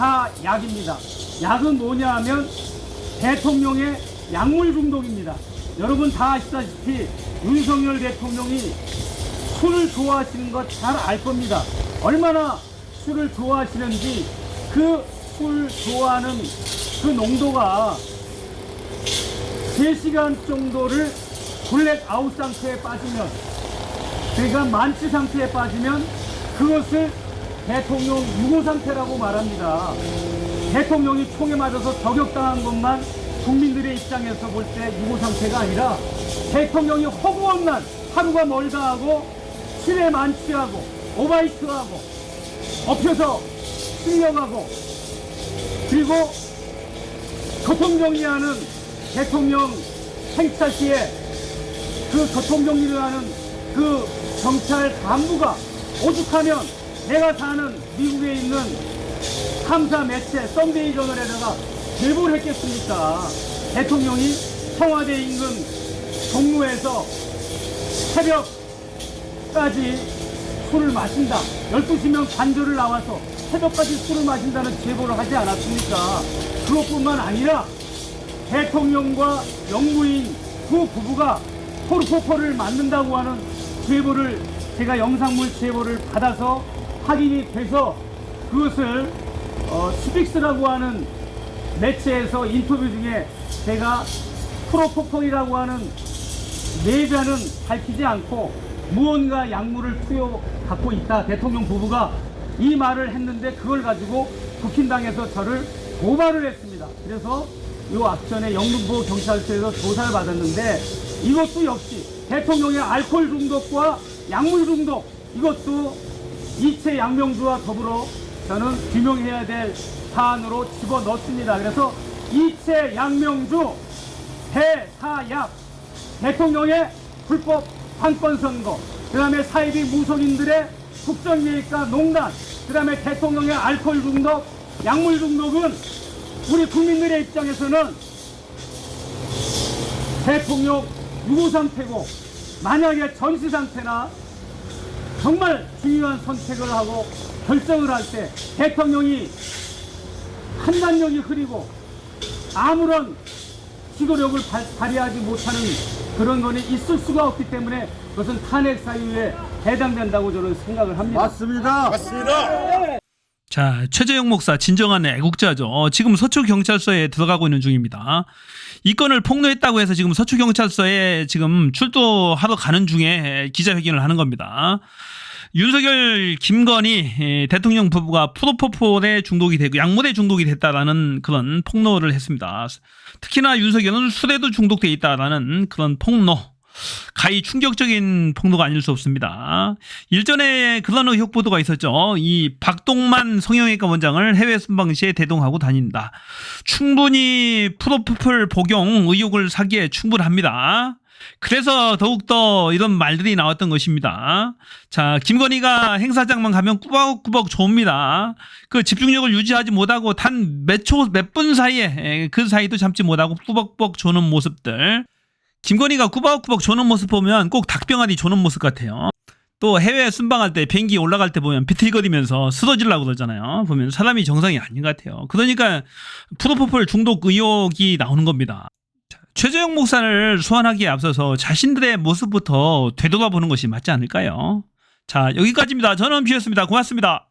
대사약입니다. 약은 뭐냐 하면 대통령의 약물 중독입니다. 여러분 다 아시다시피 윤석열 대통령이 술을 좋아하시는 것 잘 알 겁니다. 얼마나 술을 좋아하시는지 그 술 좋아하는 그 농도가 3시간 정도를 블랙 아웃 상태에 빠지면 그러니까 만취 상태에 빠지면 그것을 대통령 유고 상태라고 말합니다. 대통령이 총에 맞아서 저격당한 것만 국민들의 입장에서 볼 때 유고 상태가 아니라 대통령이 허구한 날 하루가 멀다 하고 술에 만취하고 오바이트하고 엎혀서 실려가고 그리고 교통정리하는 대통령 행차 시에 그 교통정리를 하는 그 경찰 간부가 오죽하면 내가 사는 미국에 있는 탐사 매체 썬데이 저널에다가 제보를 했겠습니까? 대통령이 청와대 인근 종로에서 새벽까지 술을 마신다. 12시면 관저를 나와서 새벽까지 술을 마신다는 제보를 하지 않았습니까? 그것뿐만 아니라 대통령과 영무인 두 부부가 포르포포를 만든다고 하는 제보를 제가 영상물 제보를 받아서 확인이 돼서 그것을 어, 스픽스라고 하는 매체에서 인터뷰 중에 제가 프로포폴이라고 하는 내자는 밝히지 않고 무언가 약물을 투여 갖고 있다. 대통령 부부가 이 말을 했는데 그걸 가지고 국힘당에서 저를 고발을 했습니다. 그래서 이 앞전에 영등포 경찰서에서 조사를 받았는데 이것도 역시 대통령의 알코올 중독과 약물 중독 이것도 이체 양명주와 더불어 저는 규명해야 될 사안으로 집어 넣습니다. 그래서 이체 양명주 대사약 대통령의 불법 판권 선거, 그 다음에 사이비 무속인들의 국정예의과 농단, 그 다음에 대통령의 알코올 중독, 약물 중독은 우리 국민들의 입장에서는 대통령 유고 상태고 만약에 전시 상태나 정말 중요한 선택을 하고 결정을 할 때 대통령이 판단력이 흐리고 아무런 지도력을 발- 발휘하지 못하는 그런 거는 있을 수가 없기 때문에 그것은 탄핵 사유에 해당된다고 저는 생각을 합니다. 맞습니다. 자, 최재형 목사 진정한 애국자죠. 어, 지금 서초 경찰서에 들어가고 있는 중입니다. 이 건을 폭로했다고 해서 지금 서초 경찰서에 지금 출두하러 가는 중에 기자회견을 하는 겁니다. 윤석열, 김건희 에, 대통령 부부가 프로포폴에 중독이 되고 약물에 중독이 됐다라는 그런 폭로를 했습니다. 특히나 윤석열은 술에도 중독돼 있다라는 그런 폭로. 가히 충격적인 폭로가 아닐 수 없습니다. 일전에 그런 의혹 보도가 있었죠. 이 박동만 성형외과 원장을 해외 순방 시에 대동하고 다닌다. 충분히 프로포폴 복용 의혹을 사기에 충분합니다. 그래서 더욱더 이런 말들이 나왔던 것입니다. 자, 김건희가 행사장만 가면 꾸벅꾸벅 좋습니다. 그 집중력을 유지하지 못하고 단 몇 초, 몇 분 사이에 에, 그 사이도 참지 못하고 꾸벅꾸벅 조는 모습들. 김건희가 꾸벅꾸벅 조는 모습 보면 꼭 닭병아리 조는 모습 같아요. 또 해외 순방할 때 비행기 올라갈 때 보면 비틀거리면서 쓰러지려고 그러잖아요. 보면 사람이 정상이 아닌 것 같아요. 그러니까 프로포폴 중독 의혹이 나오는 겁니다. 자, 최재형 목사를 소환하기에 앞서서 자신들의 모습부터 되돌아보는 것이 맞지 않을까요? 자, 여기까지입니다. 저는 비였습니다. 고맙습니다.